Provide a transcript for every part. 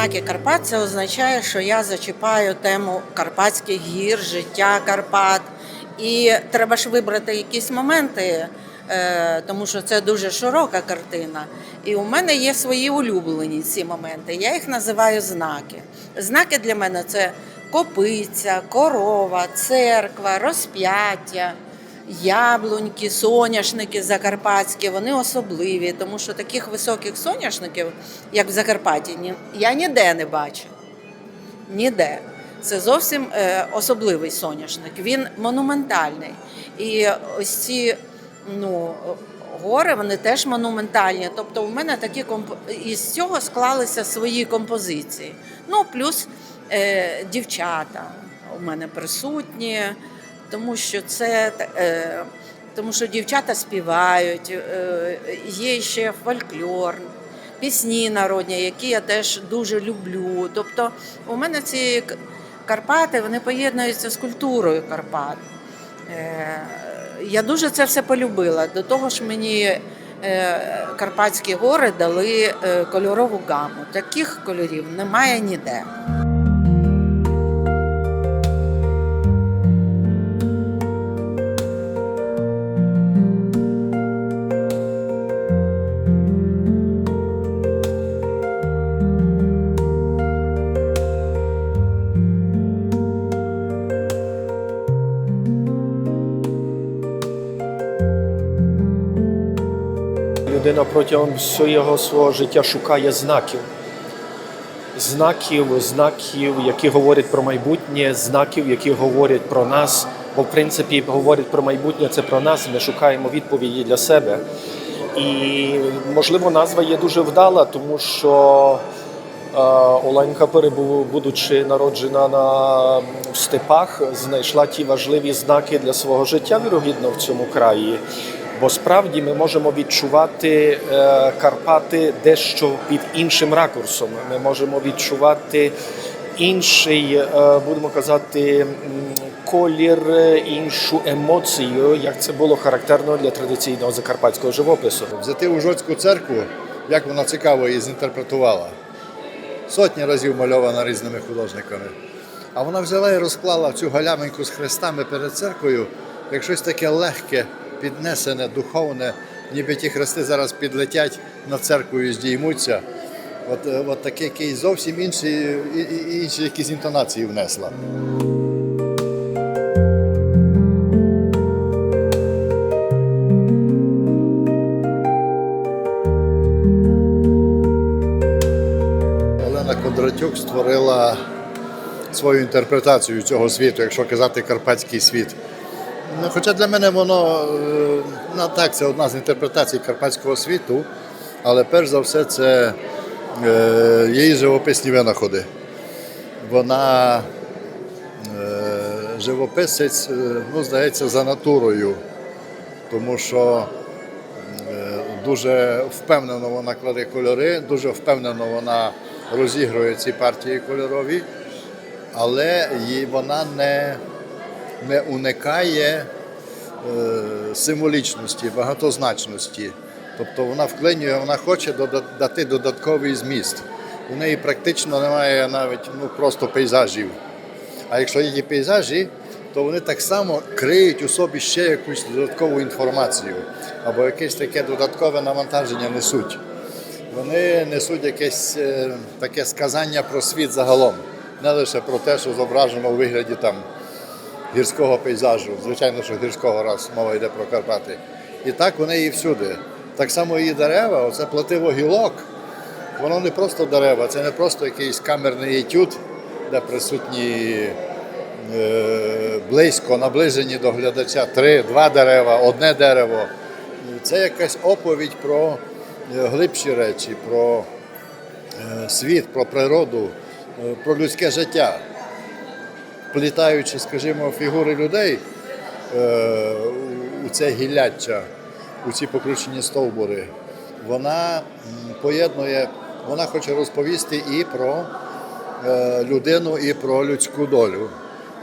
знаки Карпат це означає, що я зачіпаю тему Карпатських гір, життя Карпат. І треба ж вибрати якісь моменти, е, тому що це дуже широка картина. І у мене є свої улюблені ці моменти. Я їх називаю знаки. Знаки для мене це копиця, корова, церква, розп'яття. Яблуньки, соняшники закарпатські, вони особливі, тому що таких високих соняшників, як в Закарпатті, я ніде не бачу. Ніде. Це зовсім е, особливий соняшник. Він монументальний. І ось ці ну, гори вони теж монументальні. Тобто, у мене такі комп... із цього склалися свої композиції. Ну, плюс е, дівчата у мене присутні, тому що це е, тому що дівчата співають, е, є ще фольклор, пісні народні, які я теж дуже люблю. Тобто, у мене ці Карпати вони поєднуються з культурою Карпат. Е, Я дуже це все полюбила. До того ж, мені Карпатські гори дали кольорову гаму. Таких кольорів немає ніде. Людина протягом всього свого життя шукає знаків. Знаків, знаків, які говорять про майбутнє, знаків, які говорять про нас. Бо, в принципі, говорять про майбутнє, це про нас. Ми шукаємо відповіді для себе. І, можливо, назва є дуже вдала, тому що е, Оленка, будучи народжена на степах, знайшла ті важливі знаки для свого життя, вірогідно, в цьому краї. Бо справді ми можемо відчувати е, Карпати дещо під іншим ракурсом. Ми можемо відчувати інший, е, будемо казати, колір, е, іншу емоцію, як це було характерно для традиційного закарпатського живопису. Взяти Ужоцьку церкву, як вона цікаво її зінтерпретувала. Сотні разів мальована різними художниками. А вона взяла і розклала цю галяминку з хрестами перед церквою, як щось таке легке, піднесене, духовне, ніби ті хрести зараз підлетять над церквою і здіймуться. От, е, от таке якийсь зовсім інші, інші якісь інтонації внесла. Олена Кондратюк створила свою інтерпретацію цього світу, якщо казати карпатський світ. Ну, Хоча для мене воно е, так, це одна з інтерпретацій карпатського світу, але перш за все це е, її живописні винаходи. Вона е, живописець, ну, здається, за натурою, тому що Дуже впевнено вона кладе кольори, дуже впевнено вона розігрує ці партії кольорові, але вона не, не уникає е, символічності, багатозначності. Тобто вона вклинює, вона хоче дати додатковий зміст. У неї практично немає навіть ну, просто пейзажів. А якщо є пейзажі, то вони так само криють у собі ще якусь додаткову інформацію або якесь таке додаткове навантаження несуть. Вони несуть якесь е, таке сказання про світ загалом, не лише про те, що зображено у вигляді там гірського пейзажу. Звичайно, що гірського раз мова йде про Карпати. І так вони і всюди. Так само її дерева, оце плативо гілок, воно не просто дерева, це не просто якийсь камерний етюд, де присутні е, близько наближені до глядача три, два дерева, одне дерево. Це якась оповідь про е, глибші речі, про е, світ, про природу, е, про людське життя. Плітаючи, скажімо, фігури людей е, у- у це гілляччя, у ці покручені стовбури, вона поєднує, вона хоче розповісти і про е, людину, і про людську долю,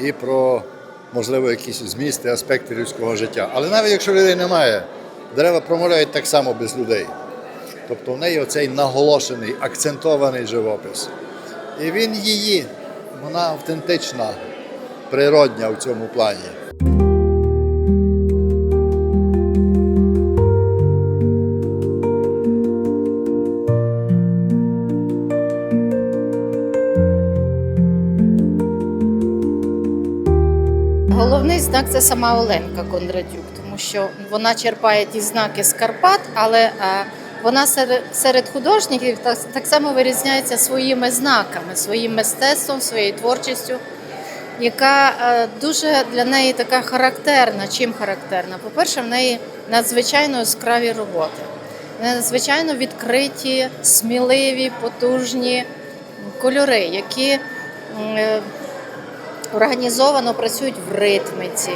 і про, можливо, якісь змісти, аспекти людського життя. Але навіть якщо людей немає, дерева промовляють так само без людей. Тобто в неї оцей наголошений, акцентований живопис. І він її, вона автентична, природня в цьому плані. Головний знак це сама Оленка Кондратюк, тому що вона черпає ті знаки з Карпат, але е, вона серед, художників так само вирізняється своїми знаками, своїм мистецтвом, своєю творчістю, яка е, дуже для неї така характерна. Чим характерна? По-перше, в неї надзвичайно яскраві роботи, надзвичайно відкриті, сміливі, потужні кольори, які. е, організовано працюють в ритмиці.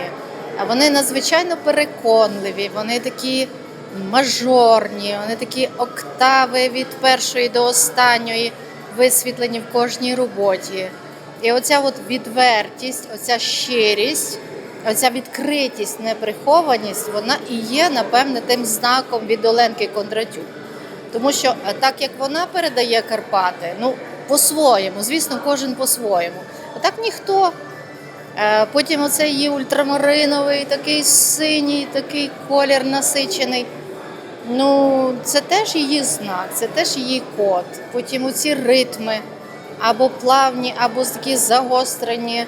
А Вони надзвичайно переконливі, вони такі мажорні, вони такі октави від першої до останньої висвітлені в кожній роботі. І оця от відвертість, оця щирість, оця відкритість, неприхованість, вона і є, напевне, тим знаком від Оленки Кондратюк. Тому що е, так як вона передає Карпати, ну по-своєму, звісно, кожен по-своєму. А так ніхто. Е, Потім оцей її ультрамариновий, такий синій, такий колір насичений. Ну, це теж її знак, це теж її код. Потім оці ритми або плавні, або такі загострені,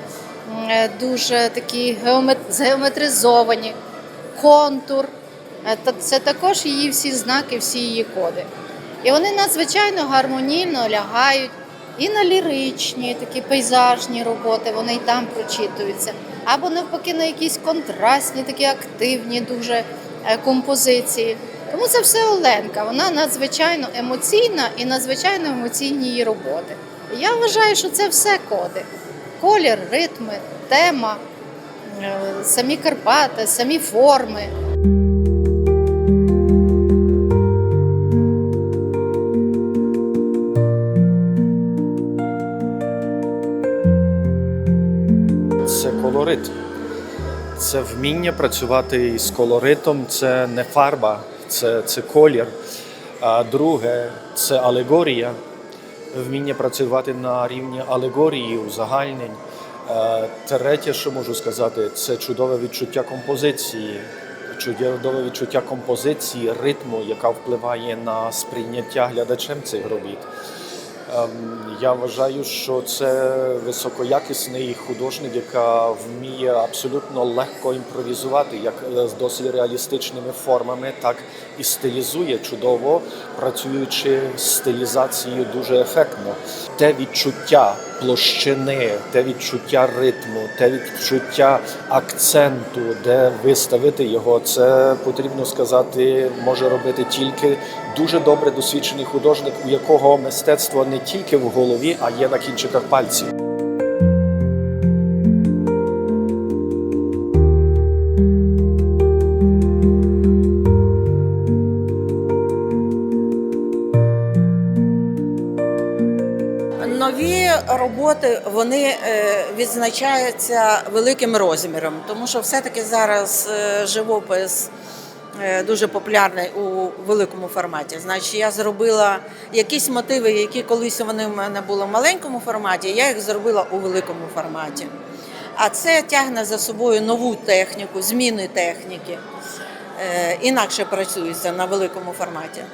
е, дуже такі геомет... згеометризовані, контур. Е, Це також її всі знаки, всі її коди. І вони надзвичайно гармонійно лягають і на ліричні, такі пейзажні роботи, вони й там прочитуються. Або навпаки на якісь контрастні, такі активні дуже е, композиції. Тому це все Оленка. Вона надзвичайно емоційна і надзвичайно емоційні її роботи. Я вважаю, що це все коди: колір, ритми, тема, е, самі Карпати, самі форми. Це колорит. Це вміння працювати з колоритом, це не фарба, це, це колір. А друге це алегорія. Вміння працювати на рівні алегорії, узагальнень. Е, Третє, що можу сказати, це чудове відчуття композиції, чудове відчуття композиції, ритму, яка впливає на сприйняття глядачем цих робіт. Ем, Я вважаю, що це високоякісний художник, яка вміє абсолютно легко імпровізувати, як е, з досить реалістичними формами, так і стилізує чудово, працюючи з стилізацією дуже ефектно. Те відчуття площини, те відчуття ритму, те відчуття акценту, де виставити його, це потрібно сказати, може робити тільки дуже добре досвідчений художник, у якого мистецтво не тільки в голові, а є на кінчиках пальців. Нові роботи вони е, відзначаються великим розміром, тому що все-таки зараз е, живопис е, дуже популярний у великому форматі. Значить, я зробила якісь мотиви, які колись вони в мене були в маленькому форматі, я їх зробила у великому форматі. А це тягне за собою нову техніку, зміни техніки. Інакше працюється на великому форматі.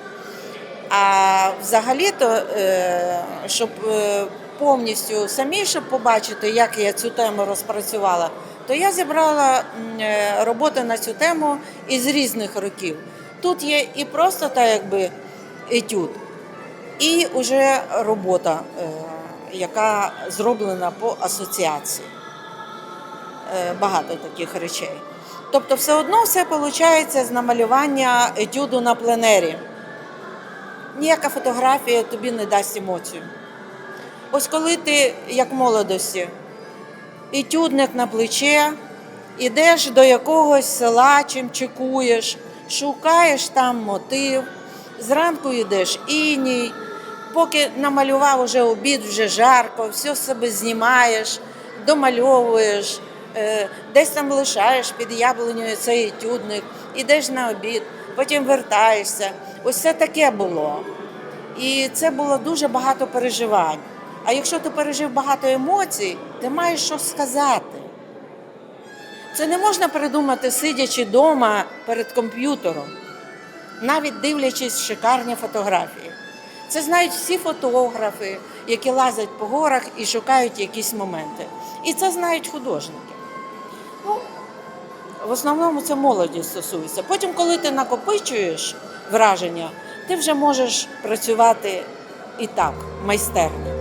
А взагалі-то, е, щоб е, повністю самі, щоб побачити, як я цю тему розпрацювала, то я зібрала е, роботи на цю тему із різних років. Тут є і просто так, якби етюд, і вже робота, яка зроблена по асоціації. Багато таких речей. Тобто, все одно все виходить з намалювання етюду на пленері ніяка фотографія тобі не дасть емоцію. Ось коли ти, як молодості, етюдник на плече, ідеш до якогось села, чим чекуєш, шукаєш там мотив, зранку йдеш іній, поки намалював уже обід, вже жарко, все себе знімаєш, домальовуєш, е, десь там лишаєш під яблунею цей етюдник, ідеш на обід, потім вертаєшся. Ось це таке було. І це було дуже багато переживань. А якщо ти пережив багато емоцій, ти маєш що сказати. Це не можна придумати, сидячи вдома перед комп'ютером, навіть дивлячись шикарні фотографії. Це знають всі фотографи, які лазять по горах і шукають якісь моменти. І це знають художники. В основному це молоді стосується. Потім, коли ти накопичуєш враження, ти вже можеш працювати і так, майстерно.